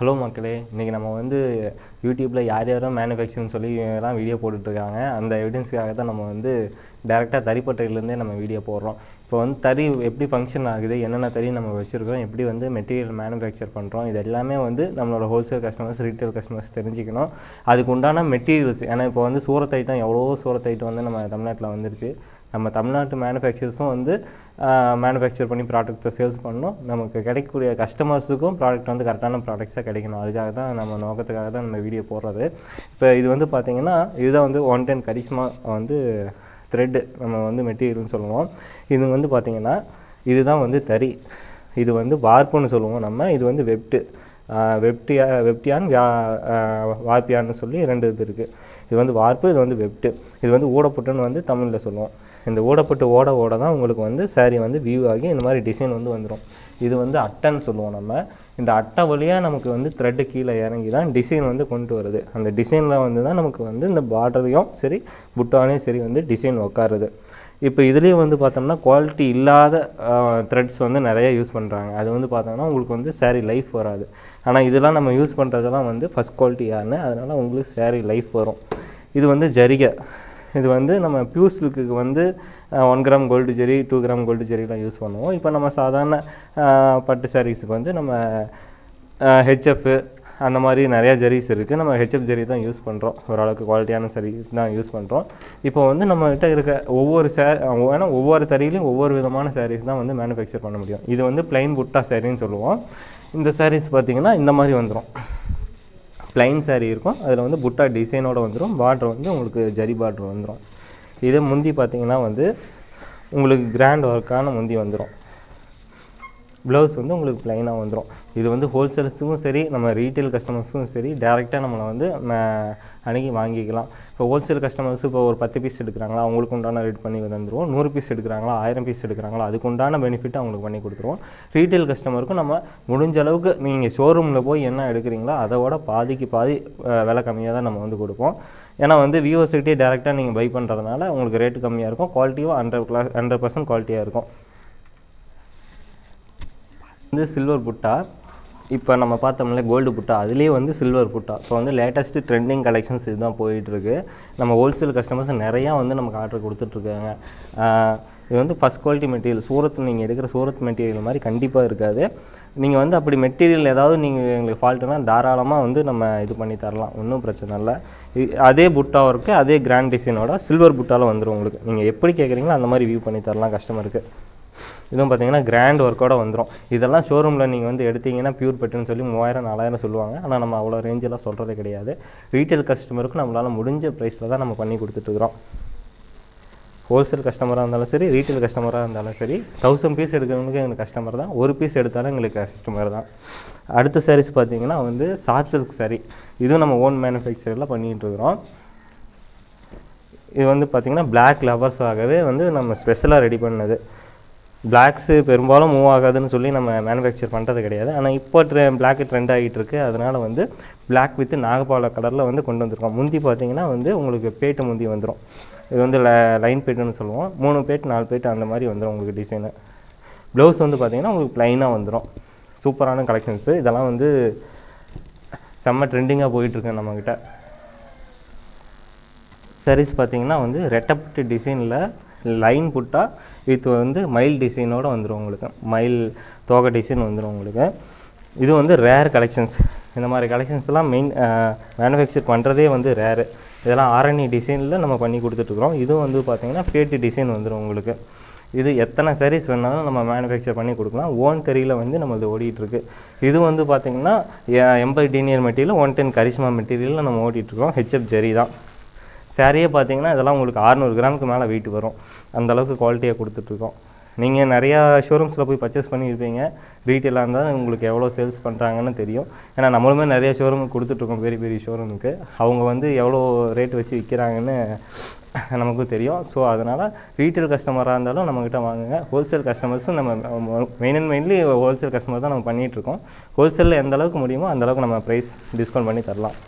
Hello மக்களே இன்றைக்கி நம்ம வந்து யூடியூப்பில் யார் யாரும் மேனுஃபேக்சரிங் சொல்லி எல்லாம் வீடியோ போட்டுட்ருக்காங்க. அந்த எவிடன்ஸுக்காக தான் நம்ம வந்து டேரெக்டாக தறிப்பட்டையிலேருந்தே நம்ம வீடியோ போடுறோம். இப்போ வந்து தறி எப்படி ஃபங்க்ஷன் ஆகுது என்னென்ன தறி நம்ம வச்சுருக்கோம் எப்படி வந்து மெட்டீரியல் மேனுஃபேக்சர் பண்ணுறோம் இது எல்லாமே வந்து நம்மளோட ஹோல்சேல் கஸ்டமர்ஸ் ரீட்டைல் கஸ்டமர்ஸ் தெரிஞ்சுக்கணும். அதுக்கு உண்டான மெட்டீரியல்ஸ் ஏன்னா இப்போ வந்து சூரத் ஐட்டம் எவ்வளோ சூரத் ஐட்டம் வந்து நம்ம தமிழ்நாட்டில் வந்துருச்சு. நம்ம தமிழ்நாட்டு மேனுஃபேக்சர்ஸும் வந்து மேனுஃபேக்சர் பண்ணி ப்ராடக்ட்டை சேல்ஸ் பண்ணணும். நமக்கு கிடைக்கக்கூடிய கஸ்டமர்ஸுக்கும் ப்ராடக்ட் வந்து கரெக்டான ப்ராடக்ட்ஸாக கிடைக்கணும். அதுக்காக தான் நம்ம நோக்கத்துக்காக தான் நம்ம வீடியோ போடுறது. இப்போ இது வந்து பார்த்திங்கன்னா இதுதான் வந்து ஒன் டென் கரிஷ்மா வந்து த்ரெட்டு நம்ம வந்து மெட்டீரியல்னு சொல்லுவோம். இது வந்து பார்த்திங்கன்னா இதுதான் வந்து தறி. இது வந்து வார்ப்புன்னு சொல்லுவோம் நம்ம. இது வந்து வெப்ட்டு வெப்டியா வெப்டியான் வியா வார்ப்பியான்னு சொல்லி ரெண்டு இது இருக்குது இது வந்து வார்ப்பு இது வந்து வெப்ட்டு இது வந்து ஊடப்பட்டுன்னு வந்து தமிழில் சொல்லுவோம். இந்த ஊடப்பட்டு ஓட ஓட தான் உங்களுக்கு வந்து saree வந்து வியூ ஆகி இந்த மாதிரி டிசைன் வந்து வந்துடும் இது வந்து அட்டைன்னு சொல்லுவோம் நம்ம. இந்த அட்டை வழியாக நமக்கு வந்து த்ரெட்டு கீழே இறங்கி தான் டிசைன் வந்து கொண்டு வருது. அந்த டிசைனில் வந்து தான் நமக்கு வந்து இந்த பார்டரையும் சரி புட்டானையும் சரி வந்து டிசைன் உட்காருது இப்போ இதுலேயும் வந்து பார்த்தோம்னா குவாலிட்டி இல்லாத த்ரெட்ஸ் வந்து நிறைய யூஸ் பண்ணுறாங்க அது வந்து பார்த்தோம்னா உங்களுக்கு வந்து saree லைஃப் வராது. ஆனால் இதெல்லாம் நம்ம யூஸ் பண்ணுறதெல்லாம் வந்து ஃபஸ்ட் குவாலிட்டியானு அதனால் உங்களுக்கு saree லைஃப் வரும். இது வந்து ஜரிகை. இது வந்து நம்ம பியூஸ்லுக்கு வந்து one gram gold zari two gram gold ஜெரிலாம் use பண்ணுவோம். இப்போ நம்ம சாதாரண பட்டு சாரீஸுக்கு வந்து நம்ம ஹெச்எஃப்பு அந்த மாதிரி நிறையா ஜெரிஸ் இருக்குது நம்ம ஹெச்எஃப் ஜெரி தான் யூஸ் பண்ணுறோம் ஓரளவுக்கு குவாலிட்டியான சரீஸ் தான் யூஸ் பண்ணுறோம் இப்போ வந்து நம்மகிட்ட இருக்க ஒவ்வொரு சே ஏன்னா ஒவ்வொரு தறியிலையும் ஒவ்வொரு விதமான சாரீஸ் தான் வந்து மேனுஃபேக்சர் பண்ண முடியும். இது வந்து பிளைன் புட்டா சாரின்னு சொல்லுவோம். இந்த சாரீஸ் பார்த்திங்கன்னா இந்த மாதிரி வந்துடும் ப்ளைன் சாரீ இருக்கும். அதில் வந்து புட்டா டிசைனோடு வந்துடும் பார்டர் வந்து உங்களுக்கு ஜரி பார்டர் வந்துடும் இதே முந்தி பார்த்தீங்கன்னா வந்து உங்களுக்கு கிராண்ட் ஒர்க்கான முந்தி வந்துடும் ப்ளவுஸ் வந்து உங்களுக்கு ப்ளைனாக வந்துடும் இது வந்து ஹோல்சேல்ஸுக்கும் சரி நம்ம ரீட்டைல் கஸ்டமர்ஸுக்கும் சரி டேரெக்டாக நம்மளை வந்து அணுகி வாங்கிக்கலாம். இப்போ ஹோல்சேல் கஸ்டமர்ஸ் இப்போ ஒரு பத்து பீஸ் எடுக்கிறாங்களா அவங்களுக்கு உண்டான ரேட் பண்ணி தந்துடுவோம் நூறு பீஸ் எடுக்கிறாங்களா ஆயிரம் பீஸ் எடுக்கிறாங்களா அதுக்கு உண்டான பெனிஃபிட் அவங்களுக்கு பண்ணி கொடுத்துருவோம். ரீட்டைல் கஸ்டமருக்கும் நம்ம முடிஞ்ச அளவுக்கு நீங்கள் ஷோரூமில் போய் என்ன எடுக்கிறீங்களோ அதோட பாதிக்கு பாதி விலை கம்மியாக தான் நம்ம வந்து கொடுப்போம். ஏன்னா வந்து வியூவர்ஸ்கிட்டே டேரெக்டாக நீங்கள் பை பண்ணுறதுனால உங்களுக்கு ரேட்டு கம்மியாக இருக்கும் குவாலிட்டியும் ஹண்ட்ரட் கிளாஸ் ஹண்ட்ரட் பர்சன்ட் குவாலிட்டியாக இருக்கும். வந்து சில்வர் புட்டா? இப்போ நம்ம பார்த்தோம்ல கோல்டு புட்டா? அதுலேயே வந்து சில்வர் புட்டா? இப்போ வந்து லேட்டஸ்ட்டு ட்ரெண்டிங் கலெக்ஷன்ஸ் இதுதான் போயிட்டுருக்கு. நம்ம ஹோல்சேல் கஸ்டமர்ஸ் நிறையா வந்து நமக்கு ஆர்டர் கொடுத்துட்ருக்காங்க. இது வந்து ஃபஸ்ட் குவாலிட்டி மெட்டீரியல் சூரத் நீங்கள் எடுக்கிற சூரத் மெட்டீரியல் மாதிரி கண்டிப்பாக இருக்காது. நீங்கள் வந்து அப்படி மெட்டீரியல் ஏதாவது நீங்கள் எங்களுக்கு ஃபால்ட்டுனா தாராளமாக வந்து நம்ம இது பண்ணி தரலாம். ஒன்றும் பிரச்சனை இல்லை. அதே புட்டாவும் இருக்குது அதே கிராண்ட் டிசைனோட சில்வர் புட்டாவில் வந்துடும் உங்களுக்கு. நீங்கள் எப்படி கேட்குறீங்களோ அந்த மாதிரி வியூ பண்ணி தரலாம் கஸ்டமருக்கு இதுவும் பார்த்தீங்கன்னா கிராண்ட் ஒர்க்கோட வந்துடும் இதெல்லாம் ஷோரூமில் நீங்கள் வந்து எடுத்தீங்கன்னா பியூர் பெட்டுன்னு சொல்லி மூவாயிரம் நாலாயிரம் சொல்லுவாங்க. ஆனால் நம்ம அவ்வளோ ரேஞ்செல்லாம் சொல்கிறது கிடையாது. ரீட்டைல் கஸ்டமருக்கு நம்மளால் முடிஞ்ச ப்ரைஸில் தான் நம்ம பண்ணி கொடுத்துட்ருக்குறோம் ஹோல்சேல் கஸ்டமராக இருந்தாலும் சரி ரீட்டைல் கஸ்டமராக இருந்தாலும் சரி தௌசண்ட் பீஸ் எடுக்கிறவங்களுக்கு எங்களுக்கு கஸ்டமர் தான். ஒரு பீஸ் எடுத்தாலும் எங்களுக்கு கஸ்டமர் தான். அடுத்த சாரீஸ் பார்த்தீங்கன்னா வந்து சாஃப்ட் சில்க் சாரீ இதுவும் நம்ம ஓன் மேனுஃபேக்சரில் பண்ணிகிட்ருக்குறோம் இது வந்து பார்த்திங்கன்னா பிளாக் லவர்ஸாகவே வந்து நம்ம ஸ்பெஷலாக ரெடி பண்ணது. பிளாக்ஸு பெரும்பாலும் மூவ் ஆகாதுன்னு சொல்லி நம்ம மேனுஃபேக்சர் பண்ணுறது கிடையாது. ஆனால் இப்போ ட்ரெ பிளாக் ட்ரெண்ட் ஆகிட்டு இருக்கு. அதனால் வந்து பிளாக் வித் நாகபால கலரில் வந்து கொண்டு வந்திருக்கோம். முந்தி பார்த்தீங்கன்னா வந்து உங்களுக்கு பேட்டு முந்தி வந்துடும் இது வந்து லைன் பேட்டுன்னு சொல்லுவோம். மூணு பேட் நாலு பேட் அந்த மாதிரி வந்துடும் உங்களுக்கு டிசைனு ப்ளவுஸ் வந்து பார்த்திங்கன்னா உங்களுக்கு ப்ளைனாக வந்துடும் சூப்பரான கலெக்ஷன்ஸு இதெல்லாம் வந்து செம்ம ட்ரெண்டிங்காக போயிட்டுருக்கு நம்மக்கிட்ட sarees பார்த்தீங்கன்னா வந்து ரெட்டப்பட்டு டிசைனில் லைன் புட்டா வித் வந்து மயில் டிசைனோட வந்துடும் உங்களுக்கு. மயில் தோகை டிசைன் வந்துடும் உங்களுக்கு. இது வந்து ரேர் கலெக்ஷன்ஸ் இந்த மாதிரி கலெக்ஷன்ஸ்லாம் மெயின் மேனுஃபேக்சர் பண்ணுறதே வந்து ரேரு இதெல்லாம் ஆரணி டிசைனில் நம்ம பண்ணி கொடுத்துட்ருக்குறோம் இதுவும் வந்து பார்த்திங்கன்னா பேட்டி டிசைன் வந்துடும் உங்களுக்கு. இது எத்தனை சரீஸ் வேணாலும் நம்ம மேனுஃபேக்சர் பண்ணி கொடுக்கலாம். ஓன் தெரியல வந்து நம்மளது ஓடிட்டுருக்கு. இது வந்து பார்த்திங்கன்னா எண்பது denier material one ten Karishma மெட்டீரியலில் நம்ம ஓடிட்டுருக்கோம். ஹெச்எஃப் ஜெரி தான். சேரீயே பார்த்தீங்கன்னா இதெல்லாம் உங்களுக்கு 600 கிராமுக்கு மேலே வெயிட் வரும். அந்தளவுக்கு குவாலிட்டியாக கொடுத்துட்ருக்கோம். நீங்கள் நிறையா ஷோரூம்ஸில் போய் பர்ச்சேஸ் பண்ணியிருப்பீங்க. ரீட்டெயிலாக இருந்தால் உங்களுக்கு எவ்வளோ சேல்ஸ் பண்ணுறாங்கன்னு தெரியும். ஏன்னா நம்மளுமே நிறைய ஷோரூம் கொடுத்துட்ருக்கோம் பெரிய பெரிய ஷோரூமுக்கு அவங்க வந்து எவ்வளோ ரேட் வச்சு விற்கிறாங்கன்னு நமக்கும் தெரியும். ஸோ அதனால் ரீட்டைல் கஸ்டமராக இருந்தாலும் நம்மக்கிட்ட வாங்குங்க. ஹோல்சேல் கஸ்டமர்ஸும் நம்ம main and mainly wholesale customer தான் நம்ம பண்ணிகிட்ருக்கோம் ஹோல்சேலில் எந்த அளவுக்கு முடியுமோ அந்தளவுக்கு நம்ம ப்ரைஸ் டிஸ்கவுண்ட் பண்ணி தரலாம்.